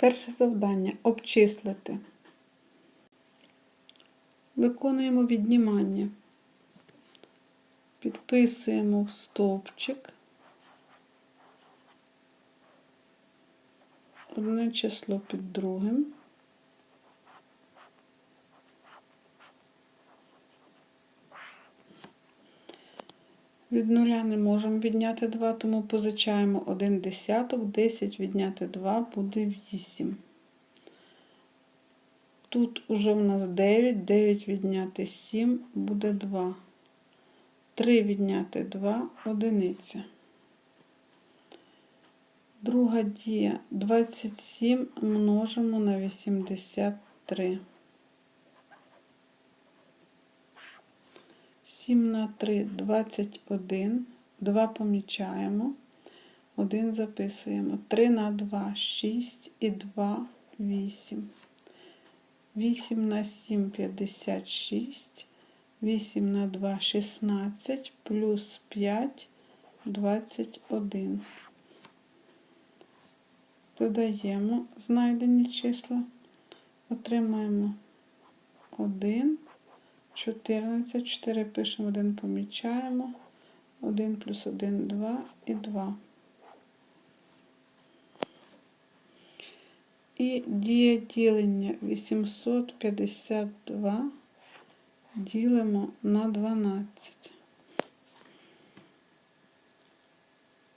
Перше завдання обчислити. Виконуємо віднімання. Підписуємо в стовпчик. Одне число під другим. Від нуля не можемо відняти 2, тому позичаємо 1 десяток. 10 відняти 2 буде 8. Тут уже в нас 9, 9 відняти 7 буде 2. 3 відняти 2 одиниця. Друга дія 27 множимо на 83. 7 на 3 21. 2 помічаємо. 1 записуємо. 3 на 2 6 і 2 8. 8 на 7 56. 8 на 2 16 плюс 5 21. Додаємо знайдені числа. Отримаємо 1, 14, 4 пишемо, 1 помічаємо. 1 плюс 1, 2 і 2. І дія ділення 852 ділимо на 12.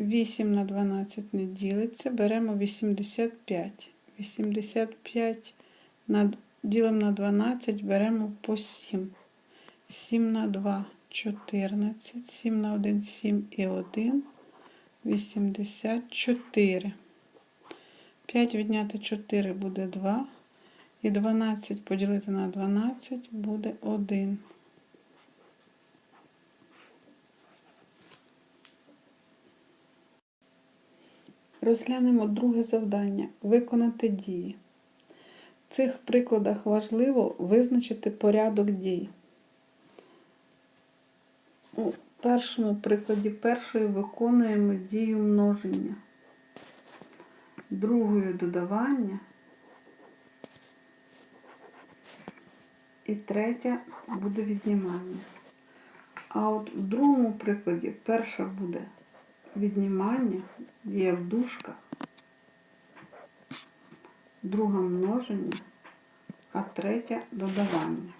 8 на 12 не ділиться, беремо 85. 85 на, ділимо на 12, беремо по 7. 7 на 2 14, 7 на 1 7 і 1, 84. 5 відняти 4 буде 2. І 12 поділити на 12 буде 1. Розглянемо друге завдання виконати дії. В цих прикладах важливо визначити порядок дій. У першому прикладі першою виконуємо дію множення, другою додавання. І третя буде віднімання. А от в другому прикладі перша буде віднімання, є в друга множення, а третя додавання.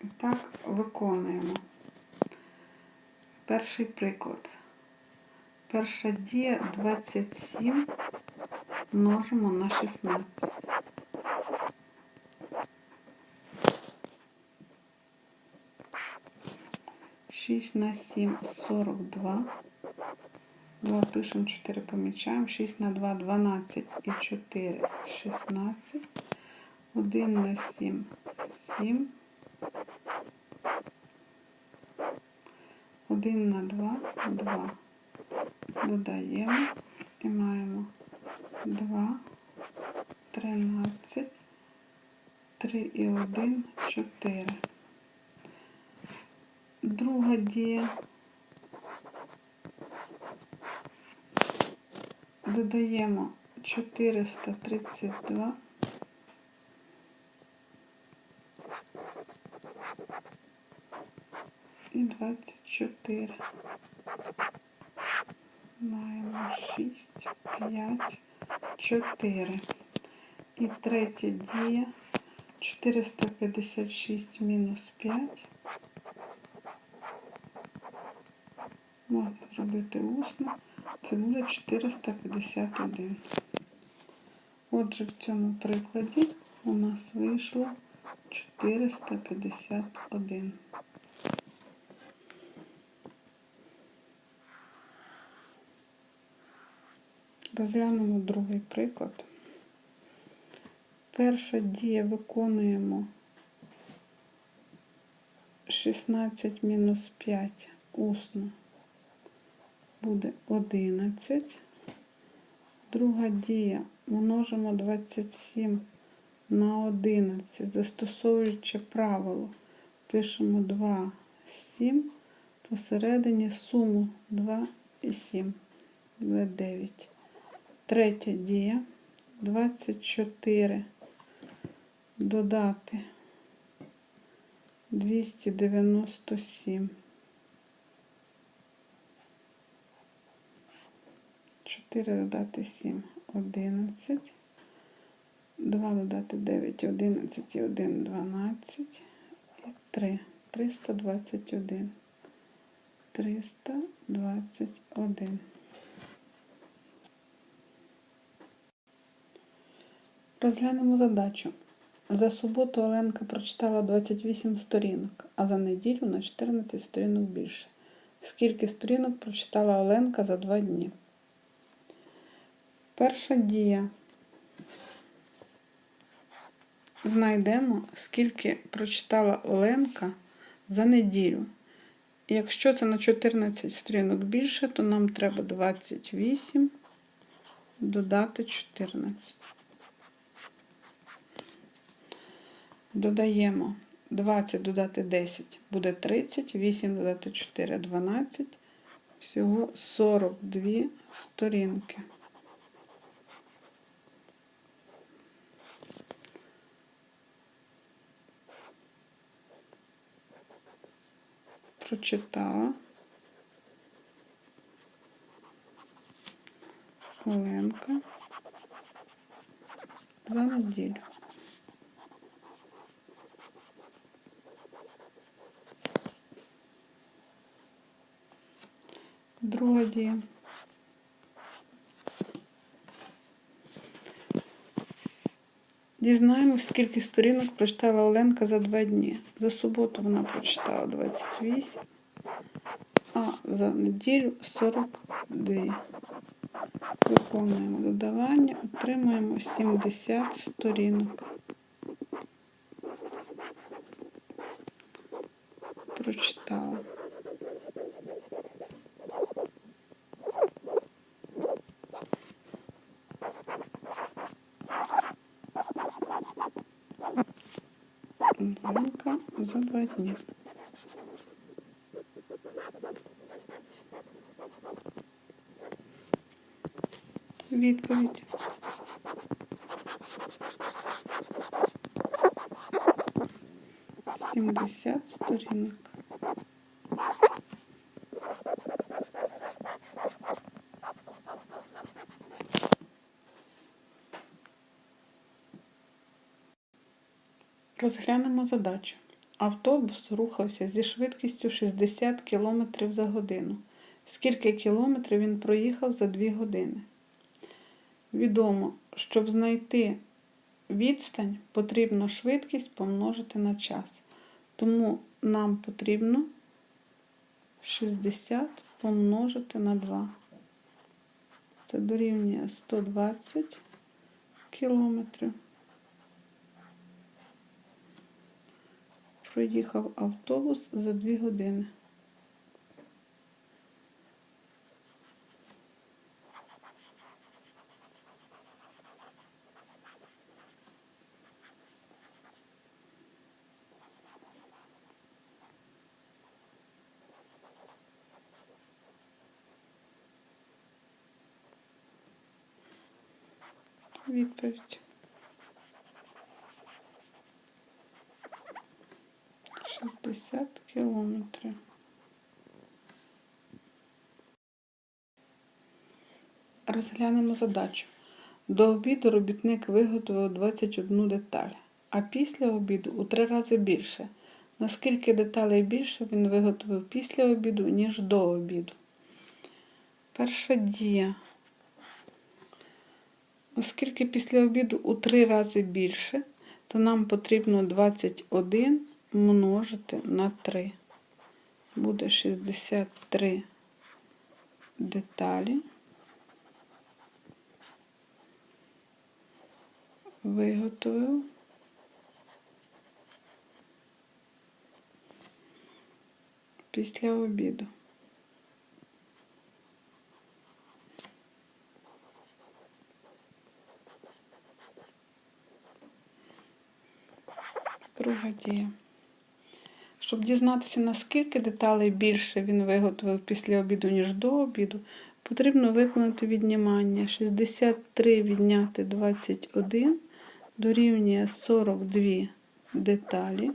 І так виконуємо. Перший приклад. Перша дія 27 множимо на 16. 6 на 7 42. 2 пишемо, 4 помічаємо. 6 на 2 12 і 4 16. 1 на 7 7. 1 на 2 2. Додаємо і маємо 2, 13, 3 і 1, 4. Друга дія. Додаємо 432. І 24. Маємо 6, 5, 4. І третя дія 456 мінус 5. Можна зробити усно. Це буде 451. Отже, в цьому прикладі у нас вийшло 451. Розглянемо другий приклад. Перша дія виконуємо 16 мінус 5 усно буде 11. Друга дія множимо 27 на 11, застосовуючи правило, пишемо 2, 7, посередині суму 2 і 7, буде 9. Третя дія 24 додати 297. 4 додати 7, 11. 2 додати 9, 11 і 1, 12. І 3, 321. 321. Розглянемо задачу. За суботу Оленка прочитала 28 сторінок, а за неділю на 14 сторінок більше. Скільки сторінок прочитала Оленка за два дні? Перша дія. Знайдемо, скільки прочитала Оленка за неділю. Якщо це на 14 сторінок більше, то нам треба 28 додати 14. Додаємо 20 додати 10 буде 30, 8 додати 4 12. Всього 42 сторінки. Прочитала. Оленка за неділю. Друга. Дізнаємось, скільки сторінок прочитала Оленка за два дні. За суботу вона прочитала 28, а за неділю 42. Виконуємо додавання, отримуємо 70 сторінок. Прочитала. Оленка за два дні. Відповідь. Сімдесят сторінок. Розглянемо задачу. Автобус рухався зі швидкістю 60 км за годину. Скільки кілометрів він проїхав за 2 години? Відомо, щоб знайти відстань, потрібно швидкість помножити на час. Тому нам потрібно 60 помножити на 2. Це дорівнює 120 кілометрів. Проїхав автобус за 2 години. Відповідь. 60 кілометрів. Розглянемо задачу. До обіду робітник виготовив 21 деталь, а після обіду у три рази більше. Наскільки деталей більше він виготовив після обіду, ніж до обіду? Перша дія. Оскільки після обіду у три рази більше, то нам потрібно 21 множити на 3. Буде 63 деталі. Виготовив. Після обіду. Друга дія. Щоб дізнатися, наскільки деталей більше він виготовив після обіду, ніж до обіду, Потрібно виконати віднімання. 63 відняти 21 дорівнює 42 деталі.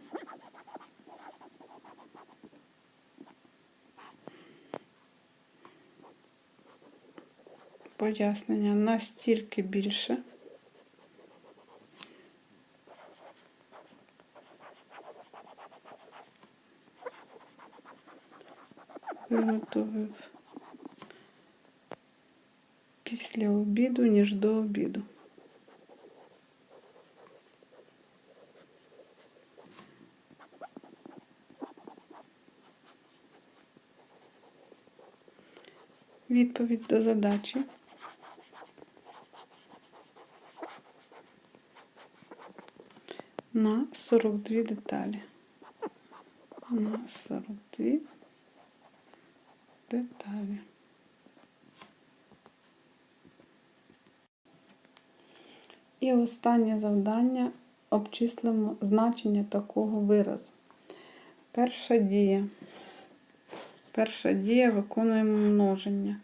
Пояснення настільки більше. Виготовив після обіду, ніж до обіду. Відповідь до задачі. На 42 деталі. На 42 деталі. І останнє завдання обчислимо значення такого виразу. Перша дія. Перша дія виконуємо множення.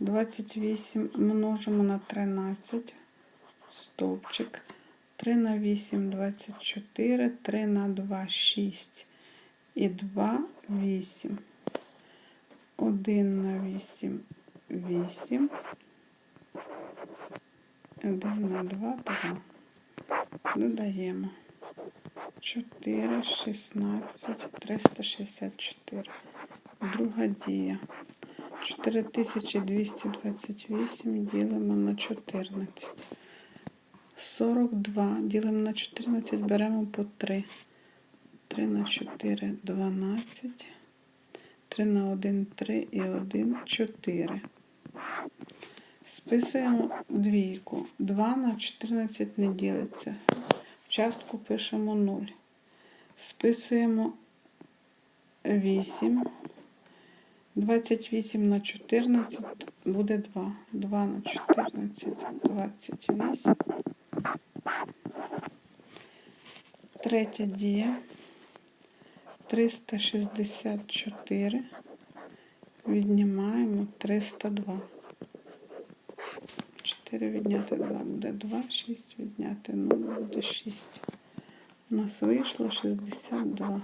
28 множимо на 13. Стовпчик. 3 на 8 24, 3 на 2 6 і 2 8. 1 на 8 8. 1 на 2 2. Додаємо 4, 16, 364. Друга дія. 4228 ділимо на 14. 42 ділимо на 14, беремо по 3. 3 на 4 12. 3 на 1 3 і 1 4. Списуємо двійку. 2 на 14 не ділиться. В частку пишемо 0. Списуємо 8. 28 на 14 буде 2. 2 на 14 28. Третя дія. 364. Віднімаємо 302. 4 відняти 2 буде 2, 6 відняти 0 буде 6. У нас вийшло 62.